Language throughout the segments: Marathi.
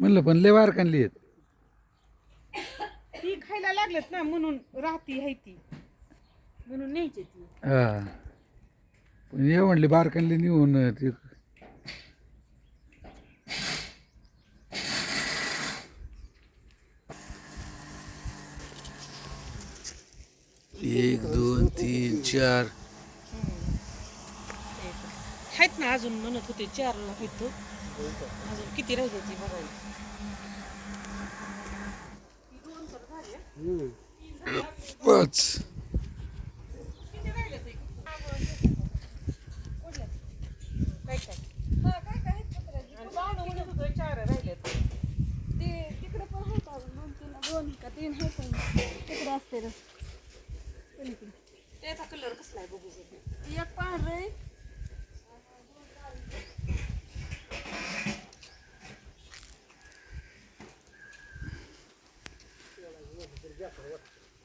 म्हणलं पण लय बारकांली आहेत ती खायला लागलेत ना म्हणून राहती आहे ती. म्हणून न्यायची ती. हा. पण ये म्हणले बारकांली नेऊन ते एक दोन तीन चार. आहेत ना अजून म्हणत होते चार होतो अजून किती राहिली ती बघायला? पाच. काय काय आणि बावडं म्हणत होतं चार राहिलेत तिकडे असते त्याचा कलर कसला आहे बघू बघू. एक पांढरे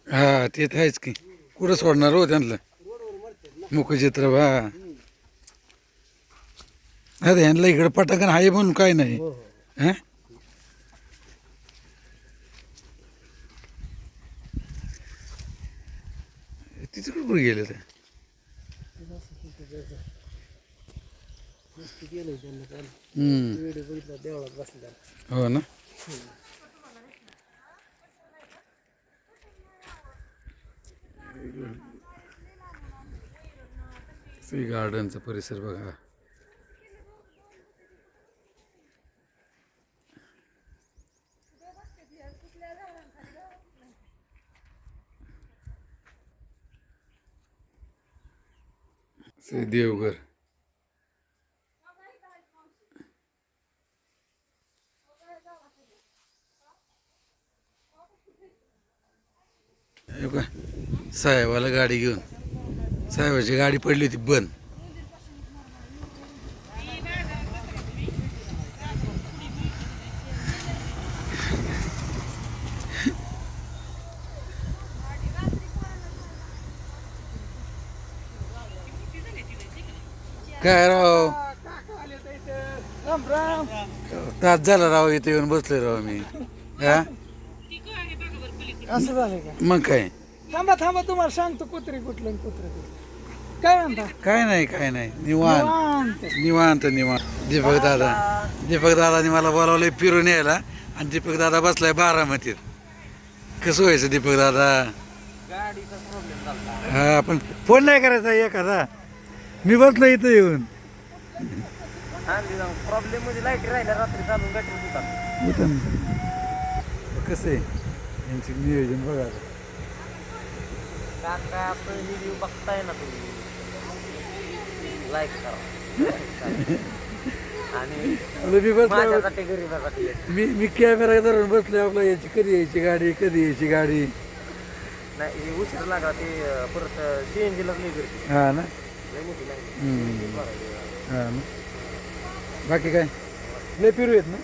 हा ते तर आहेच की. कुठं सोडणार हो त्यांना मुखचित्र हा. अरे यांना इकडे पटाकन आहे म्हणून काय नाही. हा तिथे कुठे गेले ते. हो ना? सी गार्डनचा परिसर बघा. श्री देवघर. हे बघा, साहेबाला गाडी घेऊन. साहेबाची गाडी पडली होती बंद. काय राव? तास झाला राव इथे येऊन बसले राव मी. हा? असं झालं मग काय? थांबा थांबा तुम्हाला सांगतो कुत्री कुठलं कुत्रं कुठलं. काय म्हणता? काय नाही काय नाही. निवांत. निवांत. निवांत निवांत. दीपक दादा. दीपक दादाने मला बोलावलंय फिरून यायला आणि दीपक दादा बसलाय बारामतीत. कसं व्हायचं दीपक दादा? हा पण फोन नाही करायचा एखादा. मी बसलो इथं येऊन. प्रॉब्लेम लाइट रात्री चालून गटर ना. कसं आहे? यांचे नियोजन बघा आता. काका आपलं रिव्ह्यू बघताय ना तुम्ही. लाईक करा. आणि बसलो माझ्यासाठी गरीबासाठी. मी मी कॅमेरा धरून बसलोय आपलं. याची कधी यायची गाडी कधी यायची गाडी? नाही उशीर लागला ते परत सीएनजी ला लई गर्दी. हा ना. हा ना? बाकी काय? लय फिरू येत ना?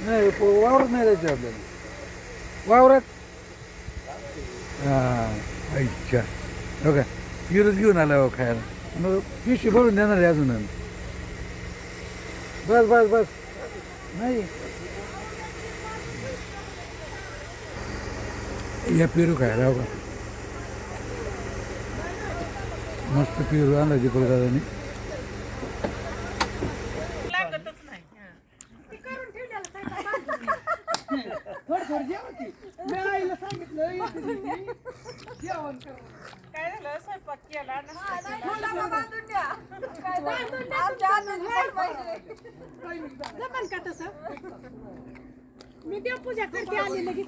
नाही वावरात नाही जायचं आपल्याला वावरात. हा अच्छा हो का फिरूच घेऊन आला हो खायला. मग पिशवी भरून देणार आहे अजून. बस बस बस. नाही. या पेरू खायला हो का मस्त पेरू आणला दीपक दादाने लागतच नाही हा. थोडं थोडं जेवा की मी आईला सांगितलं येते ती. जेवण करा काय झालं स्वयंपाक केला नाश्ता केला. जमन का तसं मी देव पूजा करते आली लगेच